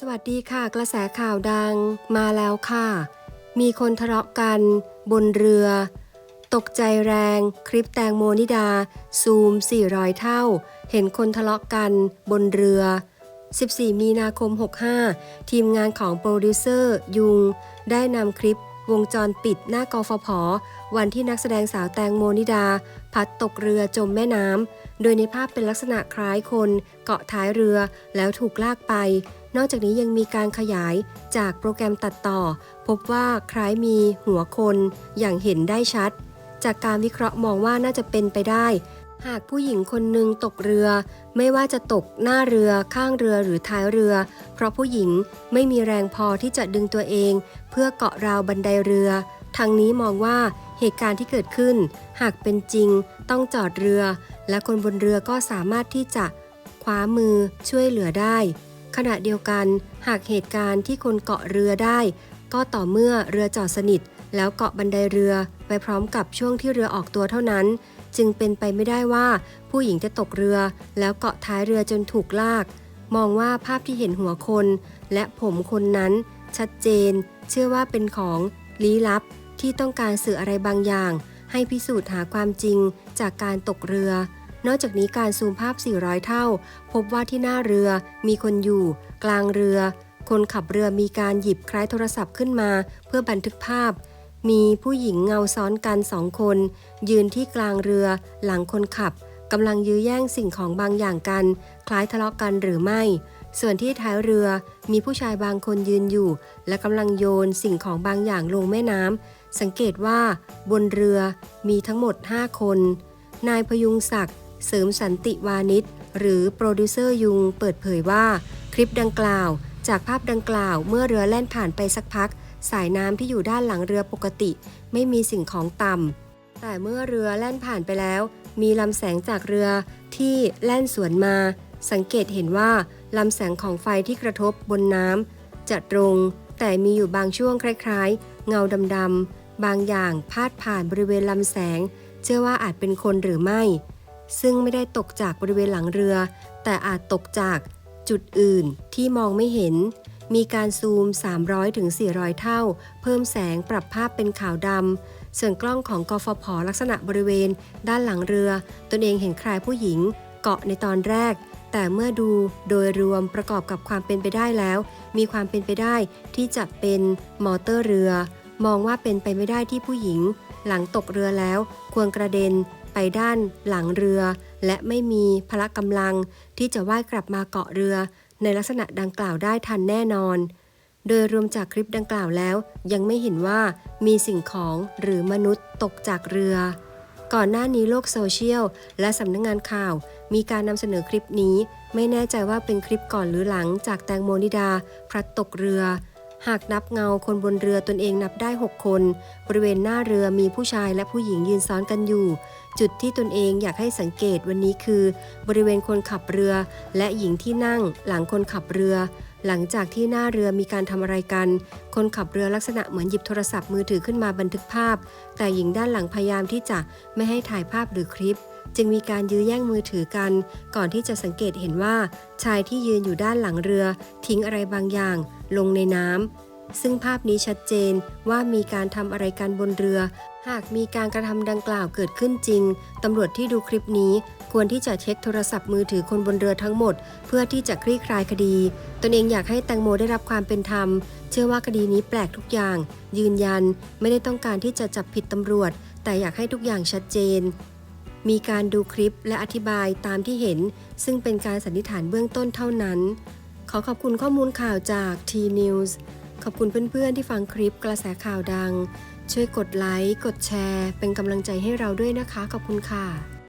สวัสดีค่ะ กระแสข่าวดังมาแล้วค่ะ มีคนทะเลาะกัน บนเรือ ตกใจแรง คลิปแตงโมนิดา ซูม 400 เท่า เห็นคนทะเลาะกัน บนเรือ 14 มีนาคม 65 ทีมงานของโปรดิวเซอร์ ยุง ได้นำคลิปวงจรปิดหน้ากฟผ วันที่นักแสดงสาวแตงโมนิดา พัดตกเรือจมแม่น้ำโดยในภาพเป็นลักษณะคล้ายคนเกาะท้ายเรือแล้วถูกลากไป นอกจากนี้ยังมีการขยายจากโปรแกรมตัดต่อ พบว่าคล้ายมีหัวคนอย่างเห็นได้ชัด จากการวิเคราะห์มองว่าน่าจะเป็นไปได้ หากผู้หญิงคนหนึ่งตกเรือ ไม่ว่าจะตกหน้าเรือข้างเรือหรือท้ายเรือ เพราะผู้หญิงไม่มีแรงพอที่จะดึงตัวเอง เพื่อเกาะราวบันไดเรือทางนี้มองว่าเหตุการณ์ที่เกิดขึ้น หากเป็นจริงต้องจอดเรือ และคนบนเรือก็สามารถที่จะคว้ามือช่วยเหลือได้ ขณะเดียวกันหากเหตุการณ์ที่คนเกาะเรือได้ ก็ต่อเมื่อเรือจอดสนิท แล้วเกาะบันไดเรือไปพร้อมกับช่วงที่เรือออกตัวเท่านั้น จึงเป็นไปไม่ได้ว่าผู้หญิงจะตกเรือ แล้วเกาะท้ายเรือจนถูกลาก มองว่าภาพที่เห็นหัวคน และผมคนนั้น ชัดเจน เชื่อว่าเป็นของลี้ลับที่ต้องการสื่ออะไรบางอย่าง ให้พิสูจน์หาความจริงจากการตกเรือ นอกจากนี้การซูมภาพ 400 เท่า พบว่าที่หน้าเรือมีคนอยู่ กลางเรือ คนขับเรือมีการหยิบคล้ายโทรศัพท์ขึ้นมา เพื่อบันทึกภาพ มีผู้หญิงเงาซ้อนกันสองคน ยืนที่กลางเรือ หลังคนขับกำลังยื้อแย่งสิ่งของบางอย่างกัน คล้ายทะเลาะกันหรือไม่ ส่วนที่ท้ายเรือมีผู้ชายบางคนยืนอยู่ และกำลังโยนสิ่งของบางอย่างลงแม่น้ำสังเกตว่า บนเรือมีทั้งหมด 5 คน นายพยุงศักดิ์ เสริมสันติวานิชหรือโปรดิวเซอร์ยุงเปิดเผยว่า คลิปดังกล่าว จากภาพดังกล่าวเมื่อเรือแล่นผ่านไปสักพัก สายน้ำที่อยู่ด้านหลังเรือปกติ ไม่มีสิ่งของต่ำแต่เมื่อเรือแล่นผ่านไปแล้ว มีลำแสงจากเรือที่แล่นสวนมา สังเกตเห็นว่าลำแสงของไฟที่กระทบบนน้ำจะตรง แต่มีอยู่บางช่วงคล้ายๆ เงาดำๆบางอย่างพาดผ่านบริเวณลำแสง เชื่อว่าอาจเป็นคนหรือไม่ ซึ่งไม่ได้ตกจากบริเวณหลังเรือ แต่อาจตกจากจุดอื่นที่มองไม่เห็น มีการซูม300ถึง400 เท่า เพิ่มแสงปรับภาพเป็นขาวดำ ส่วนกล้องของกฟผลักษณะบริเวณ ด้านหลังเรือ ตนเองเห็นคลายผู้หญิง เกาะในตอนแรก แต่เมื่อดูโดยรวมประกอบกับความเป็นไปได้แล้ว มีความเป็นไปได้ที่จะเป็นมอเตอร์เรือ มองว่าเป็นไปไม่ได้ที่ผู้หญิง หลังตกเรือแล้ว ควรกระเด็น ไปด้านหลังเรือ และไม่มีพละกำลังที่จะว่ายกลับมาเกาะเรือ ในลักษณะดังกล่าวได้ทันแน่นอน โดยรวมจากคลิปดังกล่าวแล้ว ยังไม่เห็นว่ามีสิ่งของหรือมนุษย์ตกจากเรือ ก่อนหน้านี้โลกโซเชียลและสำนักงงานข่าว มีการนำเสนอคลิปนี้ ไม่แน่ใจว่าเป็นคลิปก่อนหรือหลังจากแตงโมนิดาพลัดตกเรือ หากนับเงาคนบนเรือตนเองนับได้ 6 คน บริเวณหน้าเรือมีผู้ชายและผู้หญิงยืนซ้อนกันอยู่ จุดที่ตนเองอยากให้สังเกตวันนี้คือ บริเวณคนขับเรือ และหญิงที่นั่งหลังคนขับเรือ หลังจากที่หน้าเรือมีการทำอะไรกัน คนขับเรือลักษณะเหมือนหยิบโทรศัพท์มือถือขึ้นมาบันทึกภาพ แต่หญิงด้านหลังพยายามที่จะไม่ให้ถ่ายภาพหรือคลิป จึงมีการยื้อแย่งมือถือกัน ก่อนที่จะสังเกตเห็นว่า ชายที่ยืนอยู่ด้านหลังเรือ ทิ้งอะไรบางอย่าง ลงในน้ำซึ่งภาพนี้ชัดเจนว่ามีการทำอะไรกันบนเรือ หากมีการกระทำดังกล่าวเกิดขึ้นจริงตำรวจที่ดูคลิปนี้ควรที่จะเช็คโทรศัพท์มือถือคนบนเรือทั้งหมด เพื่อที่จะคลี่คลายคดี ตนเองอยากให้แตงโมได้รับความเป็นธรรม เชื่อว่าคดีนี้แปลกทุกอย่าง ยืนยันไม่ได้ต้องการที่จะจับผิดตำรวจ แต่อยากให้ทุกอย่างชัดเจน มีการดูคลิปและอธิบายตามที่เห็น ซึ่งเป็นการสันนิษฐานเบื้องต้นเท่านั้น ขอขอบคุณข้อมูลข่าวจาก T-News ขอบคุณเพื่อนๆที่ฟังคลิปกระแสข่าวดัง ช่วยกดไลค์ กดแชร์ เป็นกำลังใจให้เราด้วยนะคะ ขอบคุณค่ะ